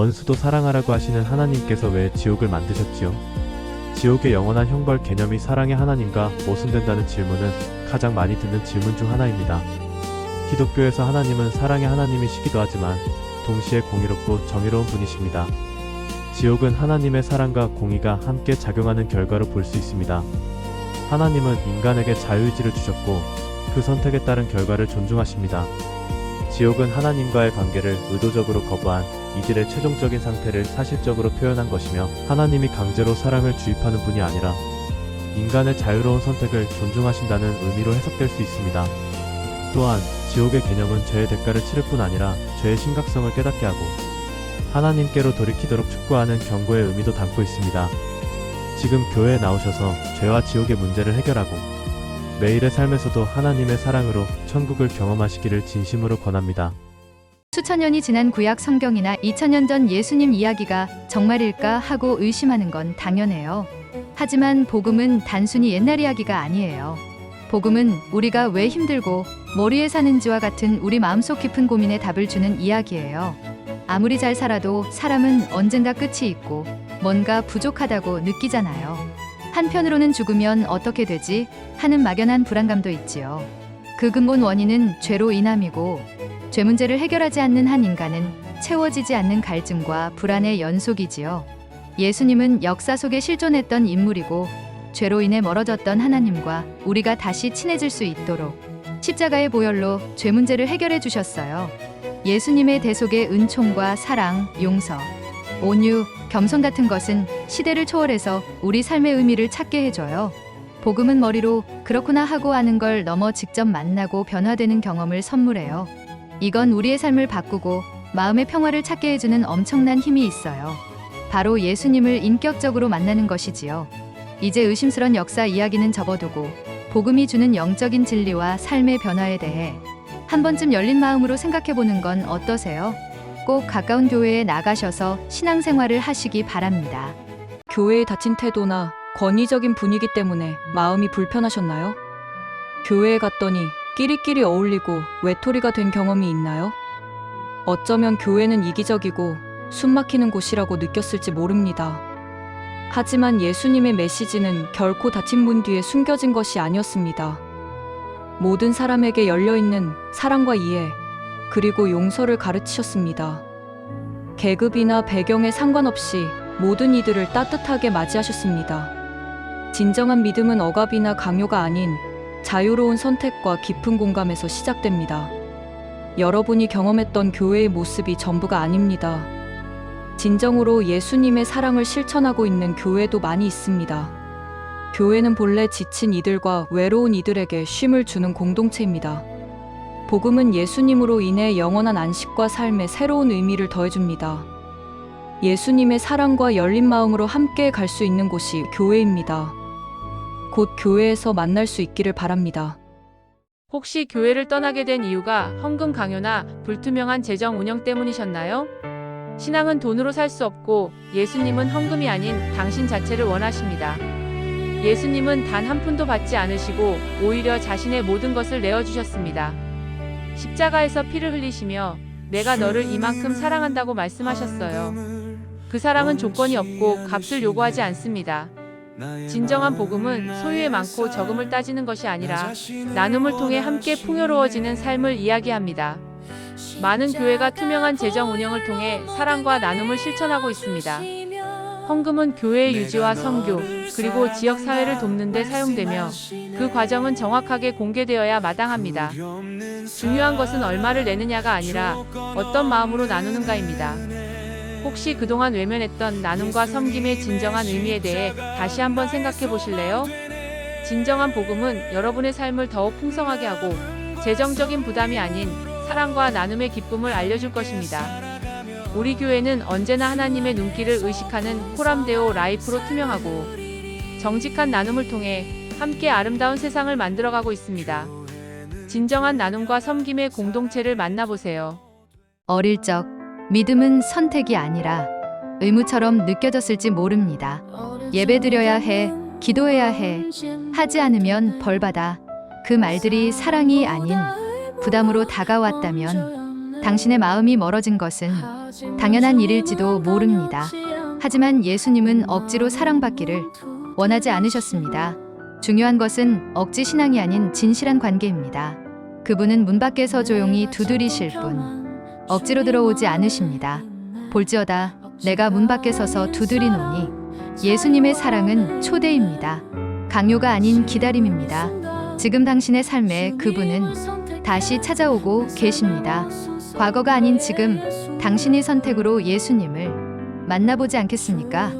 원수도 사랑하라고 하시는 하나님께서 왜 지옥을 만드셨지요? 지옥의 영원한 형벌 개념이 사랑의 하나님과 모순된다는 질문은 가장 많이 듣는 질문 중 하나입니다. 기독교에서 하나님은 사랑의 하나님이시기도 하지만 동시에 공의롭고 정의로운 분이십니다. 지옥은 하나님의 사랑과 공의가 함께 작용하는 결과로 볼 수 있습니다. 하나님은 인간에게 자유의지를 주셨고 그 선택에 따른 결과를 존중하십니다. 지옥은 하나님과의 관계를 의도적으로 거부한 이들의 최종적인 상태를 사실적으로 표현한 것이며 하나님이 강제로 사랑을 주입하는 분이 아니라 인간의 자유로운 선택을 존중하신다는 의미로 해석될 수 있습니다. 또한 지옥의 개념은 죄의 대가를 치를 뿐 아니라 죄의 심각성을 깨닫게 하고 하나님께로 돌이키도록 촉구하는 경고의 의미도 담고 있습니다. 지금 교회에 나오셔서 죄와 지옥의 문제를 해결하고 매일의 삶에서도 하나님의 사랑으로 천국을 경험하시기를 진심으로 권합니다. 수천 년이 지난 구약 성경이나 2000년 전 예수님 이야기가 정말일까 하고 의심하는 건 당연해요. 하지만 복음은 단순히 옛날 이야기가 아니에요. 복음은 우리가 왜 힘들고 머리에 사는지와 같은 우리 마음속 깊은 고민에 답을 주는 이야기예요. 아무리 잘 살아도 사람은 언젠가 끝이 있고 뭔가 부족하다고 느끼잖아요. 한편으로는 죽으면 어떻게 되지? 하는 막연한 불안감도 있지요. 그 근본 원인은 죄로 인함이고 죄 문제를 해결하지 않는 한 인간은 채워지지 않는 갈증과 불안의 연속이지요. 예수님은 역사 속에 실존했던 인물이고 죄로 인해 멀어졌던 하나님과 우리가 다시 친해질 수 있도록 십자가의 보혈로 죄 문제를 해결해 주셨어요. 예수님의 대속의 은총과 사랑, 용서, 온유, 겸손 같은 것은 시대를 초월해서 우리 삶의 의미를 찾게 해줘요. 복음은 머리로 그렇구나 하고 하는 걸 넘어 직접 만나고 변화되는 경험을 선물해요. 이건 우리의 삶을 바꾸고 마음의 평화를 찾게 해주는 엄청난 힘이 있어요. 바로 예수님을 인격적으로 만나는 것이지요. 이제 의심스런 역사 이야기는 접어두고 복음이 주는 영적인 진리와 삶의 변화에 대해 한 번쯤 열린 마음으로 생각해 보는 건 어떠세요? 꼭 가까운 교회에 나가셔서 신앙생활을 하시기 바랍니다. 교회의 닫힌 태도나 권위적인 분위기 때문에 마음이 불편하셨나요? 교회에 갔더니 끼리끼리 어울리고 외톨이가 된 경험이 있나요? 어쩌면 교회는 이기적이고 숨막히는 곳이라고 느꼈을지 모릅니다. 하지만 예수님의 메시지는 결코 닫힌 문 뒤에 숨겨진 것이 아니었습니다. 모든 사람에게 열려있는 사랑과 이해, 그리고 용서를 가르치셨습니다. 계급이나 배경에 상관없이 모든 이들을 따뜻하게 맞이하셨습니다. 진정한 믿음은 억압이나 강요가 아닌 자유로운 선택과 깊은 공감에서 시작됩니다. 여러분이 경험했던 교회의 모습이 전부가 아닙니다. 진정으로 예수님의 사랑을 실천하고 있는 교회도 많이 있습니다. 교회는 본래 지친 이들과 외로운 이들에게 쉼을 주는 공동체입니다. 복음은 예수님으로 인해 영원한 안식과 삶에 새로운 의미를 더해줍니다. 예수님의 사랑과 열린 마음으로 함께 갈 수 있는 곳이 교회입니다. 곧 교회에서 만날 수 있기를 바랍니다. 혹시 교회를 떠나게 된 이유가 헌금 강요나 불투명한 재정 운영 때문이셨나요? 신앙은 돈으로 살 수 없고 예수님은 헌금이 아닌 당신 자체를 원하십니다. 예수님은 단 한 푼도 받지 않으시고 오히려 자신의 모든 것을 내어주셨습니다. 십자가에서 피를 흘리시며 내가 너를 이만큼 사랑한다고 말씀하셨어요. 그 사랑은 조건이 없고 값을 요구하지 않습니다. 진정한 복음은 소유에 많고 적음을 따지는 것이 아니라 나눔을 통해 함께 풍요로워지는 삶을 이야기합니다. 많은 교회가 투명한 재정 운영을 통해 사랑과 나눔을 실천하고 있습니다. 헌금은 교회의 유지와 선교, 그리고 지역 사회를 돕는 데 사용되며 그 과정은 정확하게 공개되어야 마땅합니다. 중요한 것은 얼마를 내느냐가 아니라 어떤 마음으로 나누는가입니다. 혹시 그동안 외면했던 나눔과 섬김의 진정한 의미에 대해 다시 한번 생각해 보실래요? 진정한 복음은 여러분의 삶을 더욱 풍성하게 하고 재정적인 부담이 아닌 사랑과 나눔의 기쁨을 알려줄 것입니다. 우리 교회는 언제나 하나님의 눈길을 의식하는 코람데오 라이프로 투명하고 정직한 나눔을 통해 함께 아름다운 세상을 만들어가고 있습니다. 진정한 나눔과 섬김의 공동체를 만나보세요. 어릴 적 믿음은 선택이 아니라 의무처럼 느껴졌을지 모릅니다. 예배드려야 해, 기도해야 해, 하지 않으면 벌받아. 그 말들이 사랑이 아닌 부담으로 다가왔다면 당신의 마음이 멀어진 것은 당연한 일일지도 모릅니다. 하지만 예수님은 억지로 사랑받기를 원하지 않으셨습니다. 중요한 것은 억지 신앙이 아닌 진실한 관계입니다. 그분은 문 밖에서 조용히 두드리실 뿐 억지로 들어오지 않으십니다. 볼지어다 내가 문 밖에 서서 두드리노니 예수님의 사랑은 초대입니다. 강요가 아닌 기다림입니다. 지금 당신의 삶에 그분은 다시 찾아오고 계십니다. 과거가 아닌 지금 당신이 선택으로 예수님을 만나보지 않겠습니까?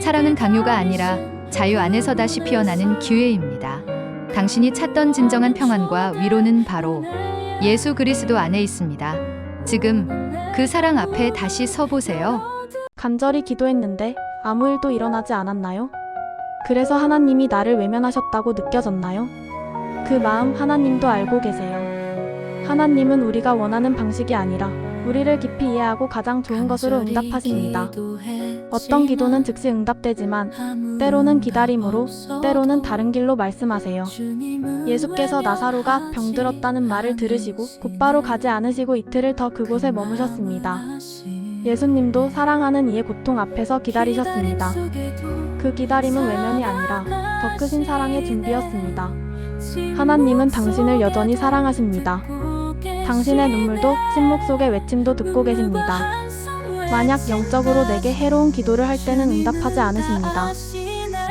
사랑은 강요가 아니라 자유 안에서 다시 피어나는 기회입니다. 당신이 찾던 진정한 평안과 위로는 바로 예수 그리스도 안에 있습니다. 지금 그 사랑 앞에 다시 서 보세요. 간절히 기도했는데 아무 일도 일어나지 않았나요? 그래서 하나님이 나를 외면하셨다고 느껴졌나요? 그 마음 하나님도 알고 계세요. 하나님은 우리가 원하는 방식이 아니라 우리를 깊이 이해하고 가장 좋은 것으로 응답하십니다. 어떤 기도는 즉시 응답되지만 때로는 기다림으로 때로는 다른 길로 말씀하세요. 예수께서 나사로가 병들었다는 말을 들으시고 곧바로 가지 않으시고 이틀을 더 그곳에 머무셨습니다. 예수님도 사랑하는 이의 고통 앞에서 기다리셨습니다. 그 기다림은 외면이 아니라 더 크신 사랑의 준비였습니다. 하나님은 당신을 여전히 사랑하십니다. 당신의 눈물도 침묵 속의 외침도 듣고 계십니다. 만약 영적으로 내게 해로운 기도를 할 때는 응답하지 않으십니다.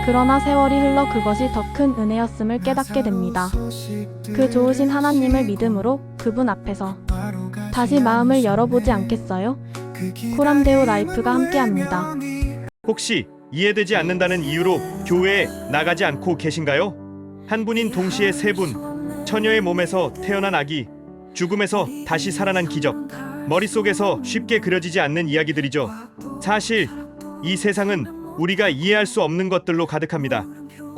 그러나 세월이 흘러 그것이 더 큰 은혜였음을 깨닫게 됩니다. 그 좋으신 하나님을 믿음으로 그분 앞에서 다시 마음을 열어보지 않겠어요? 코람데오 라이프가 함께합니다. 혹시 이해되지 않는다는 이유로 교회에 나가지 않고 계신가요? 한 분인 동시에 세 분, 처녀의 몸에서 태어난 아기, 죽음에서 다시 살아난 기적, 머릿속에서 쉽게 그려지지 않는 이야기들이죠. 사실 이 세상은 우리가 이해할 수 없는 것들로 가득합니다.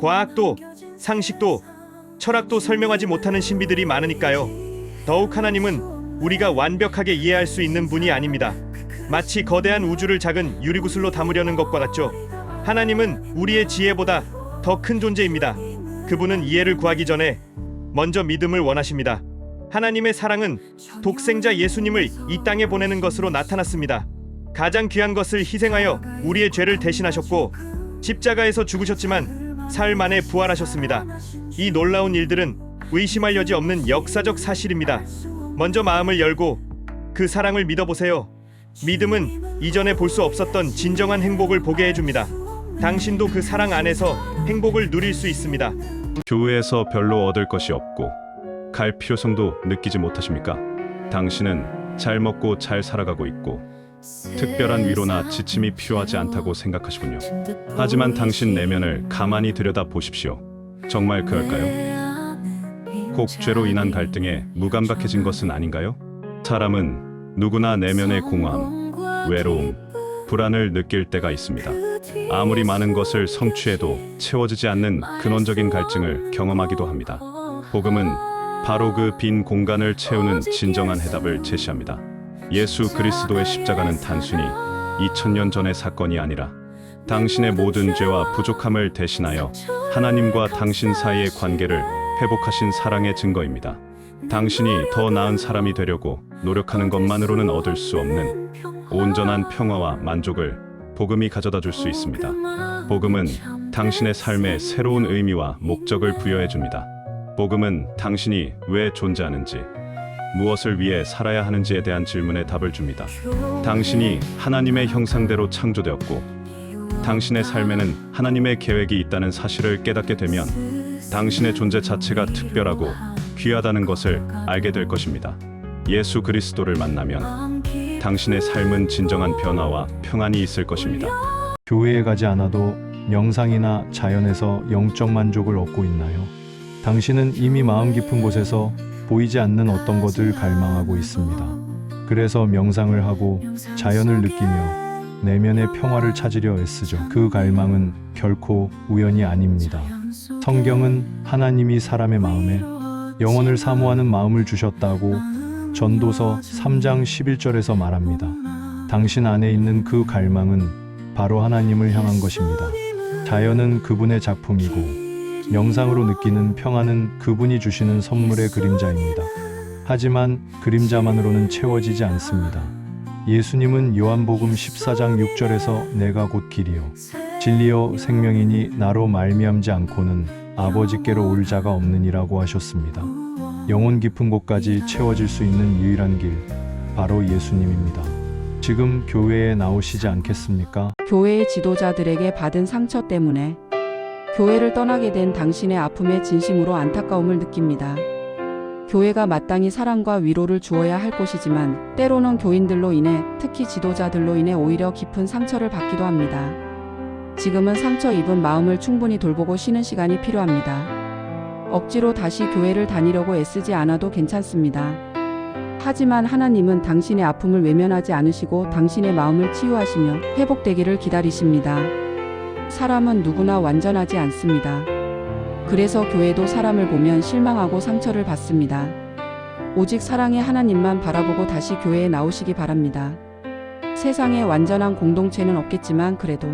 과학도, 상식도, 철학도 설명하지 못하는 신비들이 많으니까요. 더욱 하나님은 우리가 완벽하게 이해할 수 있는 분이 아닙니다. 마치 거대한 우주를 작은 유리구슬로 담으려는 것과 같죠. 하나님은 우리의 지혜보다 더 큰 존재입니다. 그분은 이해를 구하기 전에 먼저 믿음을 원하십니다. 하나님의 사랑은 독생자 예수님을 이 땅에 보내는 것으로 나타났습니다. 가장 귀한 것을 희생하여 우리의 죄를 대신하셨고 십자가에서 죽으셨지만 사흘 만에 부활하셨습니다. 이 놀라운 일들은 의심할 여지 없는 역사적 사실입니다. 먼저 마음을 열고 그 사랑을 믿어보세요. 믿음은 이전에 볼 수 없었던 진정한 행복을 보게 해줍니다. 당신도 그 사랑 안에서 행복을 누릴 수 있습니다. 교회에서 별로 얻을 것이 없고 갈 필요성도 느끼지 못하십니까? 당신은 잘 먹고 잘 살아가고 있고 특별한 위로나 지침이 필요하지 않다고 생각하시군요. 하지만 당신 내면을 가만히 들여다 보십시오. 정말 그럴까요? 꼭 죄로 인한 갈등에 무감각해진 것은 아닌가요? 사람은 누구나 내면의 공허함, 외로움, 불안을 느낄 때가 있습니다. 아무리 많은 것을 성취해도 채워지지 않는 근원적인 갈증을 경험하기도 합니다. 복음은 바로 그 빈 공간을 채우는 진정한 해답을 제시합니다. 예수 그리스도의 십자가는 단순히 2000년 전의 사건이 아니라 당신의 모든 죄와 부족함을 대신하여 하나님과 당신 사이의 관계를 회복하신 사랑의 증거입니다. 당신이 더 나은 사람이 되려고 노력하는 것만으로는 얻을 수 없는 온전한 평화와 만족을 복음이 가져다 줄 수 있습니다. 복음은 당신의 삶에 새로운 의미와 목적을 부여해 줍니다. 복음은 당신이 왜 존재하는지, 무엇을 위해 살아야 하는지에 대한 질문에 답을 줍니다. 당신이 하나님의 형상대로 창조되었고, 당신의 삶에는 하나님의 계획이 있다는 사실을 깨닫게 되면 당신의 존재 자체가 특별하고 귀하다는 것을 알게 될 것입니다. 예수 그리스도를 만나면 당신의 삶은 진정한 변화와 평안이 있을 것입니다. 교회에 가지 않아도 명상이나 자연에서 영적 만족을 얻고 있나요? 당신은 이미 마음 깊은 곳에서 보이지 않는 어떤 것을 갈망하고 있습니다. 그래서 명상을 하고 자연을 느끼며 내면의 평화를 찾으려 애쓰죠. 그 갈망은 결코 우연이 아닙니다. 성경은 하나님이 사람의 마음에 영혼을 사모하는 마음을 주셨다고 전도서 3장 11절에서 말합니다. 당신 안에 있는 그 갈망은 바로 하나님을 향한 것입니다. 자연은 그분의 작품이고 명상으로 느끼는 평안은 그분이 주시는 선물의 그림자입니다. 하지만 그림자만으로는 채워지지 않습니다. 예수님은 요한복음 14장 6절에서 내가 곧 길이요 진리요 생명이니 나로 말미암지 않고는 아버지께로 올 자가 없느니라고 하셨습니다. 영혼 깊은 곳까지 채워질 수 있는 유일한 길 바로 예수님입니다. 지금 교회에 나오시지 않겠습니까? 교회의 지도자들에게 받은 상처 때문에 교회를 떠나게 된 당신의 아픔에 진심으로 안타까움을 느낍니다. 교회가 마땅히 사랑과 위로를 주어야 할 곳이지만 때로는 교인들로 인해 특히 지도자들로 인해 오히려 깊은 상처를 받기도 합니다. 지금은 상처 입은 마음을 충분히 돌보고 쉬는 시간이 필요합니다. 억지로 다시 교회를 다니려고 애쓰지 않아도 괜찮습니다. 하지만 하나님은 당신의 아픔을 외면하지 않으시고 당신의 마음을 치유하시며 회복되기를 기다리십니다. 사람은 누구나 완전하지 않습니다. 그래서 교회도 사람을 보면 실망하고 상처를 받습니다. 오직 사랑의 하나님만 바라보고 다시 교회에 나오시기 바랍니다. 세상에 완전한 공동체는 없겠지만 그래도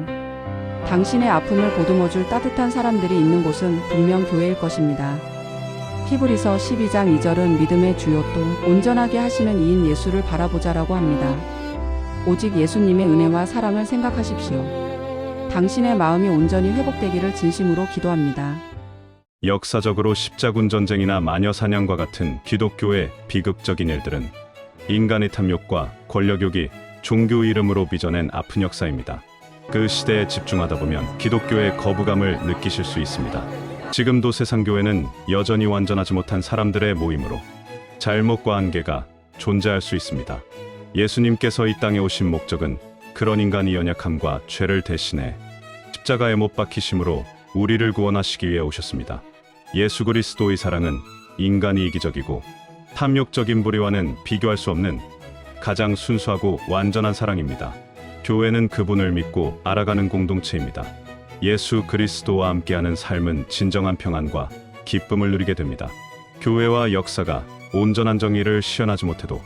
당신의 아픔을 보듬어줄 따뜻한 사람들이 있는 곳은 분명 교회일 것입니다. 히브리서 12장 2절은 믿음의 주요 또 온전하게 하시는 이인 예수를 바라보자라고 합니다. 오직 예수님의 은혜와 사랑을 생각하십시오. 당신의 마음이 온전히 회복되기를 진심으로 기도합니다. 역사적으로 십자군 전쟁이나 마녀 사냥과 같은 기독교의 비극적인 일들은 인간의 탐욕과 권력욕이 종교 이름으로 빚어낸 아픈 역사입니다. 그 시대에 집중하다 보면 기독교의 거부감을 느끼실 수 있습니다. 지금도 세상 교회는 여전히 완전하지 못한 사람들의 모임으로 잘못과 한계가 존재할 수 있습니다. 예수님께서 이 땅에 오신 목적은 그런 인간의 연약함과 죄를 대신해 십자가에 못 박히심으로 우리를 구원하시기 위해 오셨습니다. 예수 그리스도의 사랑은 인간이 이기적이고 탐욕적인 부류와는 비교할 수 없는 가장 순수하고 완전한 사랑입니다. 교회는 그분을 믿고 알아가는 공동체입니다. 예수 그리스도와 함께하는 삶은 진정한 평안과 기쁨을 누리게 됩니다. 교회와 역사가 온전한 정의를 시연하지 못해도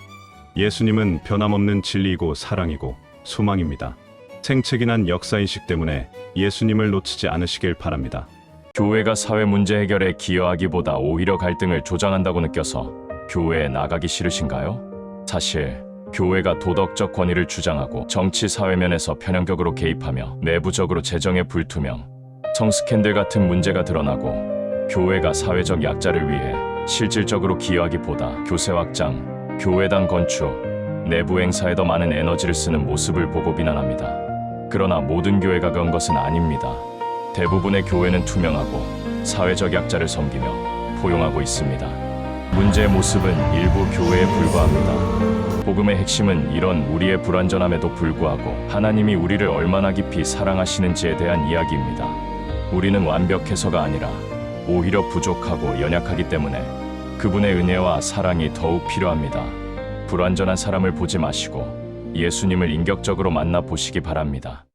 예수님은 변함없는 진리이고 사랑이고 소망입니다. 생채기 난 역사인식 때문에 예수님을 놓치지 않으시길 바랍니다. 교회가 사회 문제 해결에 기여하기보다 오히려 갈등을 조장한다고 느껴서 교회에 나가기 싫으신가요? 사실 교회가 도덕적 권위를 주장하고 정치 사회면에서 편향격으로 개입하며 내부적으로 재정의 불투명, 성 스캔들 같은 문제가 드러나고 교회가 사회적 약자를 위해 실질적으로 기여하기보다 교세 확장, 교회당 건축, 내부 행사에 더 많은 에너지를 쓰는 모습을 보고 비난합니다. 그러나 모든 교회가 그런 것은 아닙니다. 대부분의 교회는 투명하고 사회적 약자를 섬기며 포용하고 있습니다. 문제의 모습은 일부 교회에 불과합니다. 복음의 핵심은 이런 우리의 불완전함에도 불구하고 하나님이 우리를 얼마나 깊이 사랑하시는지에 대한 이야기입니다. 우리는 완벽해서가 아니라 오히려 부족하고 연약하기 때문에 그분의 은혜와 사랑이 더욱 필요합니다. 불완전한 사람을 보지 마시고 예수님을 인격적으로 만나 보시기 바랍니다.